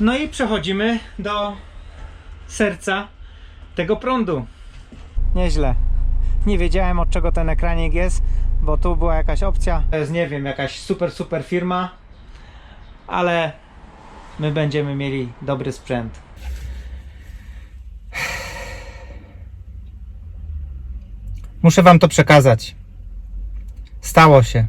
No i przechodzimy do serca tego prądu. Nieźle. Nie wiedziałem od czego ten ekranik jest, bo tu była jakaś opcja. To jest, nie wiem, jakaś super, super firma, ale my będziemy mieli dobry sprzęt. Muszę Wam to przekazać. Stało się.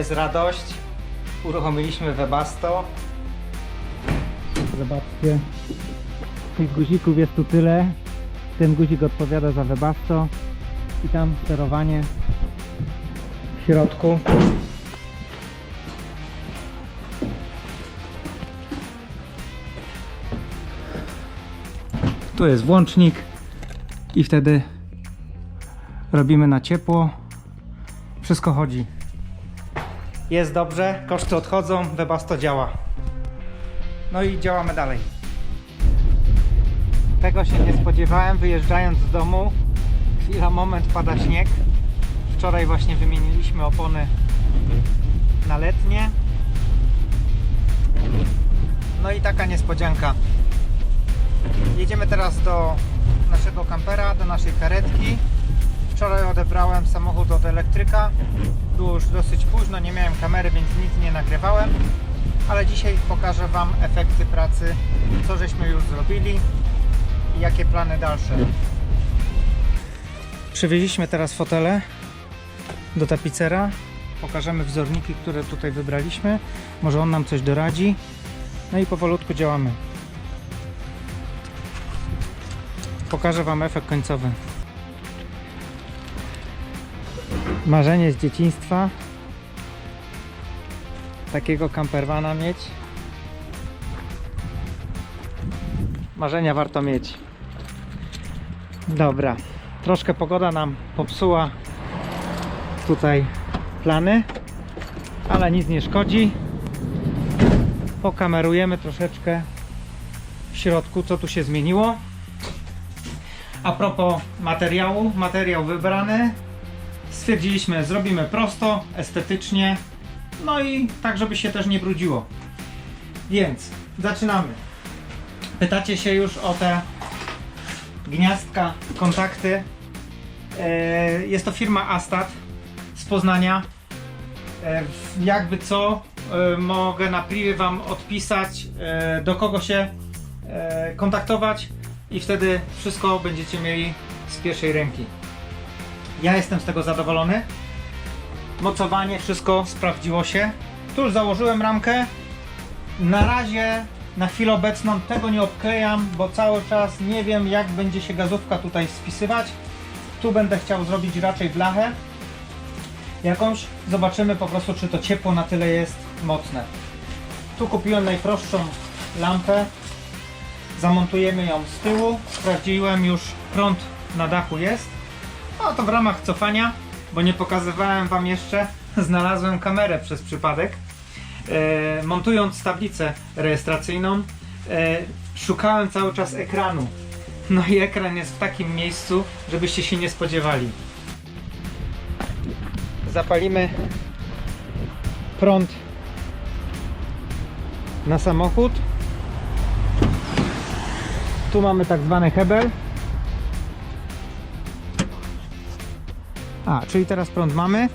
Jest radość. Uruchomiliśmy Webasto. Zobaczcie. Tych guzików jest tu tyle. Ten guzik odpowiada za Webasto. I tam sterowanie w środku. Tu jest włącznik i wtedy robimy na ciepło. Wszystko chodzi. Jest dobrze, koszty odchodzą, Webasto działa. No i działamy dalej. Tego się nie spodziewałem, wyjeżdżając z domu. Chwila, moment, pada śnieg. Wczoraj właśnie wymieniliśmy opony na letnie. No i taka niespodzianka. Jedziemy teraz do naszego kampera, do naszej karetki. Wczoraj odebrałem samochód od elektryka. Było już dosyć późno, nie miałem kamery, więc nic nie nagrywałem. Ale dzisiaj pokażę Wam efekty pracy, co żeśmy już zrobili i jakie plany dalsze. Przywieźliśmy teraz fotele do tapicera. Pokażemy wzorniki, które tutaj wybraliśmy. Może on nam coś doradzi. No i powolutku działamy. Pokażę Wam efekt końcowy. Marzenie z dzieciństwa. Takiego campervana mieć. Marzenia warto mieć. Dobra. Troszkę pogoda nam popsuła tutaj plany, ale nic nie szkodzi. Pokamerujemy troszeczkę w środku, co tu się zmieniło. A propos materiału, materiał wybrany. Stwierdziliśmy, zrobimy prosto, estetycznie, no i tak, żeby się też nie brudziło. Więc zaczynamy. Pytacie się już o te gniazdka, kontakty. E, Jest to firma Astat z Poznania. E, Jakby co, e, mogę na privie Wam odpisać, do kogo się kontaktować i wtedy wszystko będziecie mieli z pierwszej ręki. Ja jestem z tego zadowolony. Mocowanie, wszystko sprawdziło się. Tu już założyłem ramkę. Na razie, na chwilę obecną tego nie obklejam, bo cały czas nie wiem jak będzie się gazówka tutaj spisywać. Tu będę chciał zrobić raczej blachę jakąś. Zobaczymy po prostu czy to ciepło na tyle jest mocne. Tu kupiłem najprostszą lampę. Zamontujemy ją z tyłu. Sprawdziłem już prąd na dachu jest. No to w ramach cofania, bo nie pokazywałem Wam jeszcze, znalazłem kamerę przez przypadek. E, montując tablicę rejestracyjną, e, szukałem cały czas ekranu. No i ekran jest w takim miejscu, żebyście się nie spodziewali. Zapalimy prąd na samochód. Tu mamy tak zwany hebel. A, czyli teraz prąd mamy.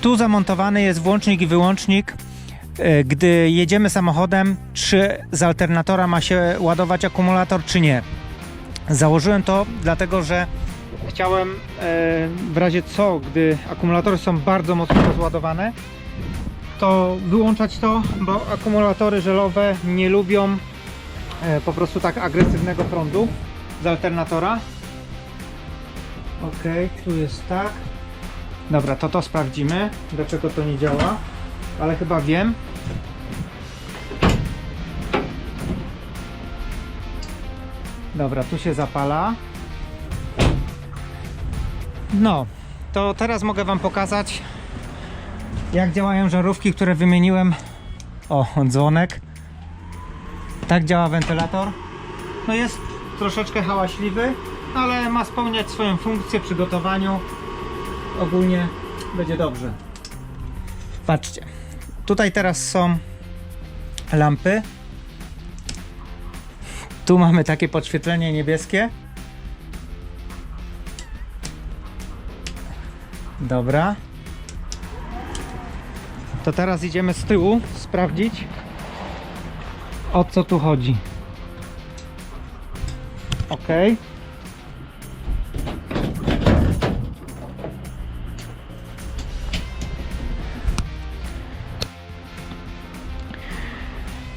Tu zamontowany jest włącznik i wyłącznik. E, Gdy jedziemy samochodem, czy z alternatora ma się ładować akumulator, czy nie. Założyłem to dlatego, że chciałem e, w razie co, gdy akumulatory są bardzo mocno rozładowane, to wyłączać to, bo akumulatory żelowe nie lubią e, po prostu tak agresywnego prądu z alternatora. Ok, tu jest tak. Dobra, to to sprawdzimy, dlaczego to nie działa, ale chyba wiem. Dobra, tu się zapala. No, to teraz mogę Wam pokazać, jak działają żarówki, które wymieniłem. O, dzwonek. Tak działa wentylator. No jest troszeczkę hałaśliwy, ale ma spełniać swoją funkcję przy gotowaniu. Ogólnie będzie dobrze. Patrzcie. Tutaj teraz są lampy. Tu mamy takie podświetlenie niebieskie. Dobra. To teraz idziemy z tyłu sprawdzić o co tu chodzi. Ok.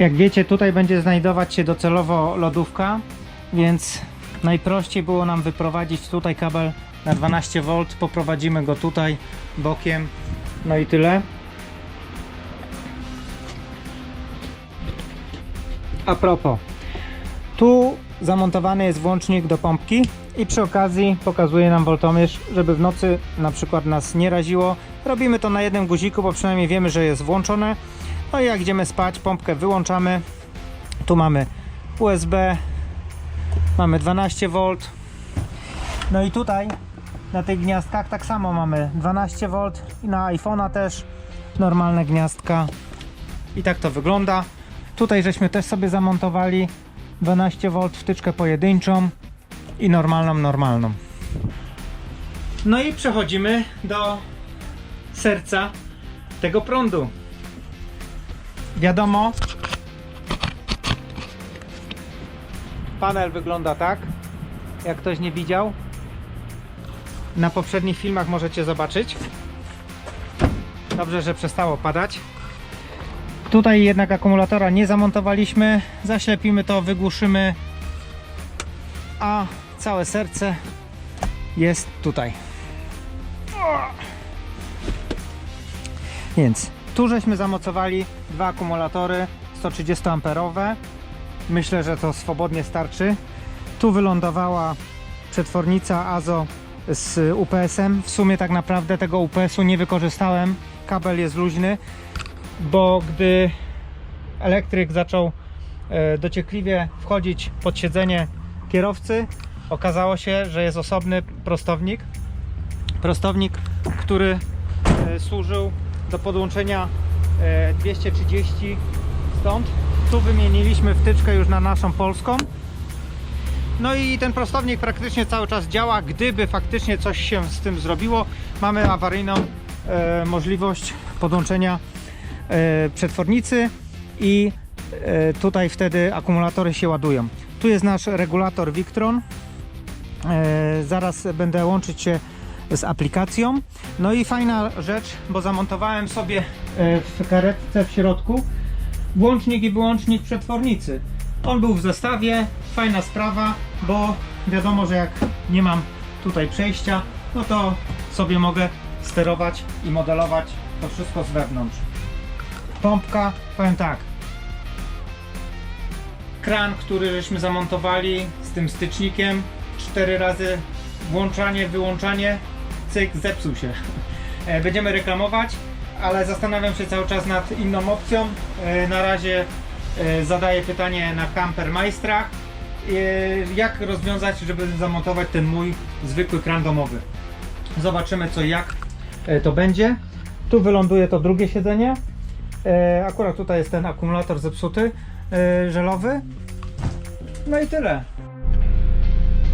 Jak wiecie, tutaj będzie znajdować się docelowo lodówka, więc najprościej było nam wyprowadzić tutaj kabel na 12V, poprowadzimy go tutaj bokiem, no i tyle. A propos, tu zamontowany jest włącznik do pompki i przy okazji pokazuje nam voltomierz, żeby w nocy na przykład nas nie raziło. Robimy to na jednym guziku, bo przynajmniej wiemy, że jest włączone. No i jak idziemy spać, pompkę wyłączamy. Tu mamy USB, mamy 12V. No i tutaj na tych gniazdkach tak samo mamy 12V i na iPhone'a też normalne gniazdka. I tak to wygląda. Tutaj żeśmy też sobie zamontowali 12V wtyczkę pojedynczą i normalną, normalną. No i przechodzimy do serca tego prądu. Wiadomo, panel wygląda tak, jak ktoś nie widział. Na poprzednich filmach możecie zobaczyć. Dobrze, że przestało padać. Tutaj jednak akumulatora nie zamontowaliśmy. Zaślepimy to, wygłuszymy. A całe serce jest tutaj. Więc tu żeśmy zamocowali dwa akumulatory 130 amperowe. Myślę, że to swobodnie starczy. Tu wylądowała przetwornica AZO z UPS-em. W sumie tak naprawdę tego UPS-u nie wykorzystałem. Kabel jest luźny, bo gdy elektryk zaczął e, dociekliwie wchodzić pod siedzenie kierowcy, okazało się, że jest osobny prostownik. Prostownik, który e, służył do podłączenia e, 230 stąd. Tu wymieniliśmy wtyczkę już na naszą polską. No i ten prostownik praktycznie cały czas działa. Gdyby faktycznie coś się z tym zrobiło, mamy awaryjną e, możliwość podłączenia e, przetwornicy i e, tutaj wtedy akumulatory się ładują. Tu jest nasz regulator Victron. E, zaraz będę łączyć się z aplikacją. No i fajna rzecz, bo zamontowałem sobie e, w karetce w środku włącznik i wyłącznik przetwornicy. On był w zestawie, fajna sprawa, bo wiadomo, że jak nie mam tutaj przejścia, no to sobie mogę sterować i modelować to wszystko z wewnątrz. Pompka, powiem tak, kran, który żeśmy zamontowali z tym stycznikiem, cztery razy włączanie, wyłączanie, cyk, zepsuł się. E, Będziemy reklamować, ale zastanawiam się cały czas nad inną opcją. E, Na razie e, zadaję pytanie na Campermeistrach, jak rozwiązać, żeby zamontować ten mój zwykły kran domowy. Zobaczymy co jak to będzie. Tu wyląduje to drugie siedzenie. Akurat tutaj jest ten akumulator zepsuty, żelowy. No i tyle.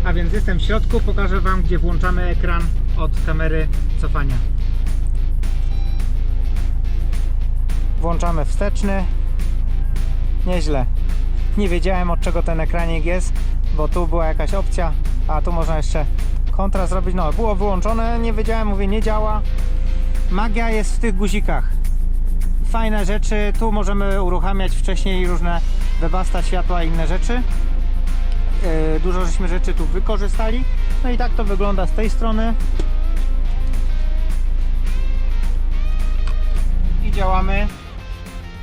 A więc jestem w środku, pokażę Wam, gdzie włączamy ekran od kamery cofania. Włączamy wsteczny. Nieźle. Nie wiedziałem od czego ten ekranik jest, bo tu była jakaś opcja, a tu można jeszcze kontra zrobić. No, było wyłączone, nie wiedziałem, mówię, nie działa. Magia jest w tych guzikach. Fajne rzeczy, tu możemy uruchamiać wcześniej różne webasta, światła i inne rzeczy. Yy, Dużo żeśmy rzeczy tu wykorzystali. No i tak to wygląda z tej strony. I działamy.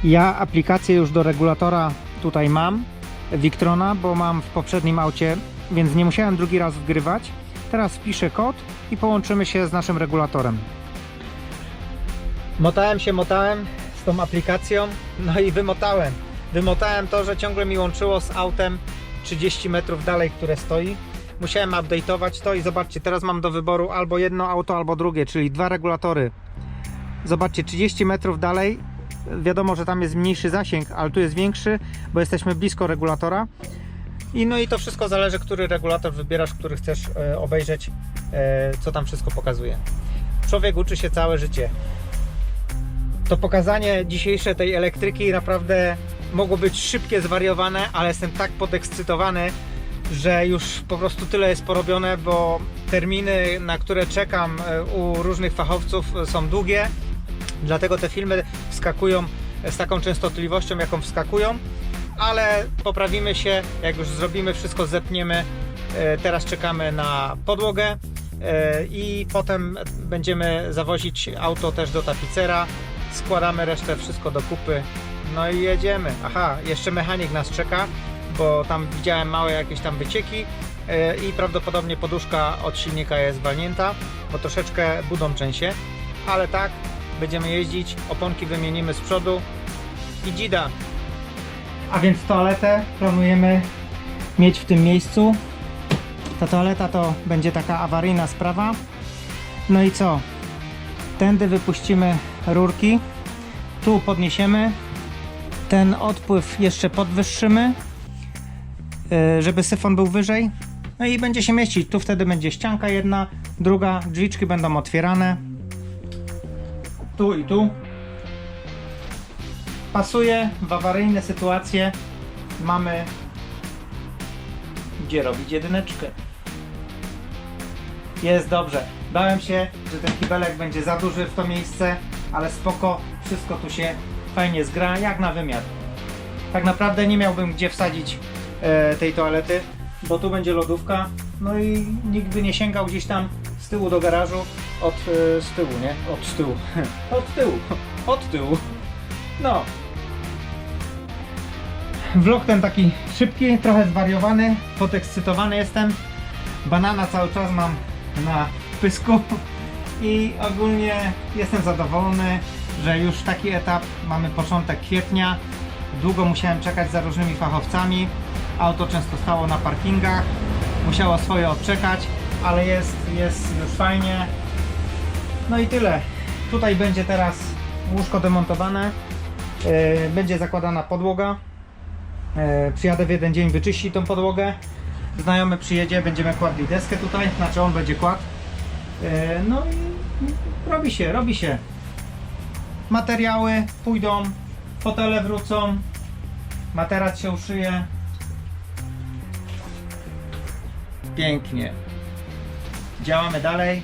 Ja aplikację już do regulatora tutaj mam, Victrona, bo mam w poprzednim aucie, więc nie musiałem drugi raz wgrywać. Teraz wpiszę kod i połączymy się z naszym regulatorem. Motałem się, motałem z tą aplikacją, no i wymotałem. Wymotałem to, że ciągle mi łączyło z autem 30 metrów dalej, które stoi. Musiałem update'ować to i zobaczcie, teraz mam do wyboru albo jedno auto, albo drugie, czyli dwa regulatory. Zobaczcie, 30 metrów dalej, wiadomo, że tam jest mniejszy zasięg, ale tu jest większy, bo jesteśmy blisko regulatora. I no i to wszystko zależy, który regulator wybierasz, który chcesz e, obejrzeć, e, co tam wszystko pokazuje. Człowiek uczy się całe życie. To pokazanie dzisiejsze tej elektryki naprawdę mogło być szybkie, zwariowane, ale jestem tak podekscytowany, że już po prostu tyle jest porobione, bo terminy, na które czekam e, u różnych fachowców e, są długie. Dlatego te filmy wskakują z taką częstotliwością, jaką wskakują, ale poprawimy się, jak już zrobimy wszystko, zepniemy. E, Teraz czekamy na podłogę e, i potem będziemy zawozić auto też do tapicera. Składamy resztę wszystko do kupy. No i jedziemy. Aha, jeszcze mechanik nas czeka, bo tam widziałem małe jakieś tam wycieki e, i prawdopodobnie poduszka od silnika jest walnięta, bo troszeczkę budą trzęsie, ale tak, będziemy jeździć, oponki wymienimy z przodu i dzida. A więc toaletę planujemy mieć w tym miejscu. Ta toaleta to będzie taka awaryjna sprawa. No i co? Tędy wypuścimy rurki. Tu podniesiemy. Ten odpływ jeszcze podwyższymy, yy, żeby syfon był wyżej. No i będzie się mieścić. Tu wtedy będzie ścianka jedna, druga, drzwiczki będą otwierane. Tu i tu. Pasuje w awaryjne sytuacje. Mamy gdzie robić jedyneczkę. Jest dobrze. Bałem się, że ten kibelek będzie za duży w to miejsce, ale spoko, wszystko tu się fajnie zgra, jak na wymiar. Tak naprawdę nie miałbym gdzie wsadzić e, tej toalety, bo tu będzie lodówka, no i nikt by nie sięgał gdzieś tam z tyłu do garażu od e, z tyłu, nie? Od tyłu. od tyłu. Od tyłu. No. Vlog ten taki szybki, trochę zwariowany, podekscytowany jestem. Banana cały czas mam na pysku i ogólnie jestem zadowolony, że już taki etap mamy początek kwietnia. Długo musiałem czekać za różnymi fachowcami. Auto często stało na parkingach, musiało swoje odczekać, ale jest, jest już fajnie. No i tyle. Tutaj będzie teraz łóżko demontowane. Yy, będzie zakładana podłoga. E, przyjadę w jeden dzień, wyczyści tą podłogę. Znajomy przyjedzie, będziemy kładli deskę tutaj, znaczy on będzie kładł. E, no i robi się, robi się. Materiały pójdą, fotele wrócą, materac się uszyje. Pięknie. Działamy dalej.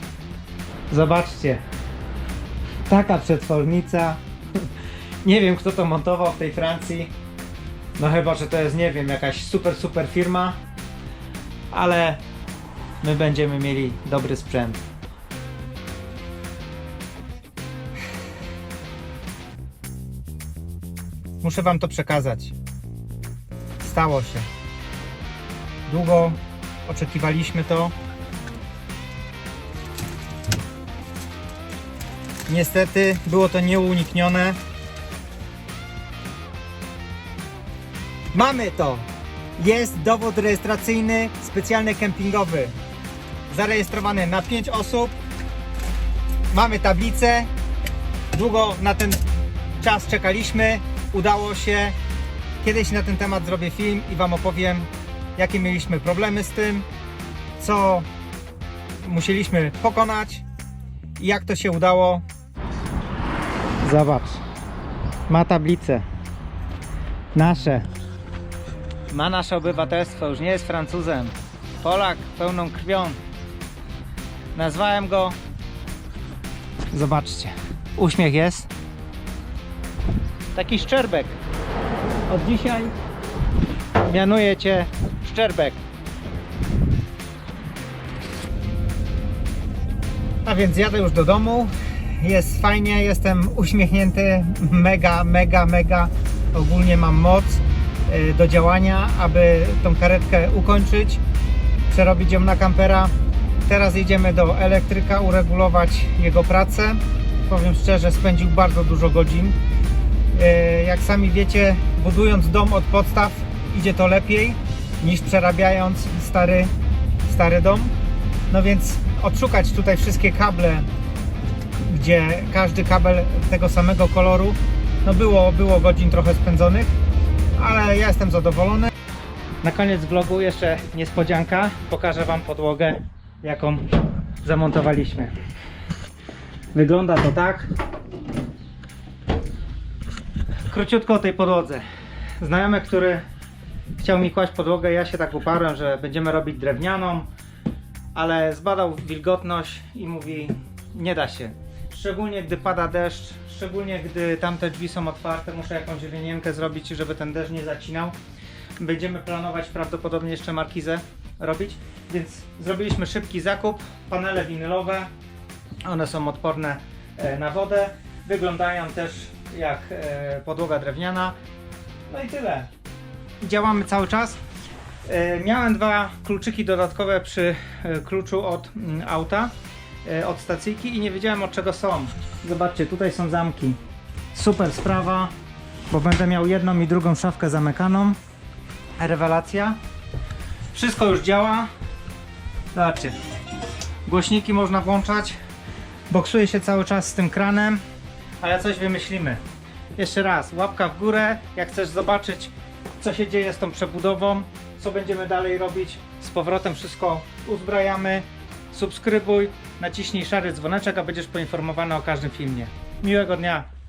Zobaczcie. Taka przetwornica. Nie wiem kto to montował w tej Francji. No chyba, że to jest, nie wiem, jakaś super, super firma, ale my będziemy mieli dobry sprzęt. Muszę Wam to przekazać. Stało się. Długo oczekiwaliśmy to. Niestety było to nieuniknione. Mamy to! Jest dowód rejestracyjny specjalny kempingowy. Zarejestrowany na 5 osób. Mamy tablicę. Długo na ten czas czekaliśmy. Udało się. Kiedyś na ten temat zrobię film i Wam opowiem, jakie mieliśmy problemy z tym, co musieliśmy pokonać i jak to się udało. Zobacz. Ma tablicę. Nasze. Ma nasze obywatelstwo, już nie jest Francuzem. Polak pełną krwią. Nazwałem go. Zobaczcie. Uśmiech jest. Taki szczerbek. Od dzisiaj mianuję cię szczerbek. A więc jadę już do domu. Jest fajnie, jestem uśmiechnięty. Mega, mega, mega. Ogólnie mam moc y, do działania, aby tą karetkę ukończyć, przerobić ją na kampera. Teraz idziemy do elektryka uregulować jego pracę. Powiem szczerze, spędził bardzo dużo godzin. Y, Jak sami wiecie, budując dom od podstaw idzie to lepiej niż przerabiając stary, stary dom. No więc odszukać tutaj wszystkie kable, gdzie każdy kabel tego samego koloru, no było, było godzin trochę spędzonych, ale ja jestem zadowolony. Na koniec vlogu jeszcze niespodzianka. Pokażę Wam podłogę, jaką zamontowaliśmy. Wygląda to tak. Króciutko o tej podłodze. Znajomy, który chciał mi kłaść podłogę, ja się tak uparłem, że będziemy robić drewnianą, ale zbadał wilgotność i mówi nie da się. Szczególnie gdy pada deszcz, szczególnie gdy tamte drzwi są otwarte, muszę jakąś linienkę zrobić, żeby ten deszcz nie zacinał. Będziemy planować prawdopodobnie jeszcze markizę robić, więc zrobiliśmy szybki zakup, panele winylowe, one są odporne e, na wodę, wyglądają też jak e, podłoga drewniana. No i tyle. Działamy cały czas. E, Miałem dwa kluczyki dodatkowe przy e, kluczu od mm, auta, od stacyjki i nie wiedziałem od czego są. Zobaczcie, tutaj są zamki. Super sprawa, bo będę miał jedną i drugą szafkę zamykaną. Rewelacja. Wszystko już działa. Zobaczcie. Głośniki można włączać. Boksuje się cały czas z tym kranem, ale coś wymyślimy. Jeszcze raz, łapka w górę, jak chcesz zobaczyć co się dzieje z tą przebudową, co będziemy dalej robić. Z powrotem wszystko uzbrajamy. Subskrybuj, naciśnij szary dzwoneczek, a będziesz poinformowany o każdym filmie. Miłego dnia!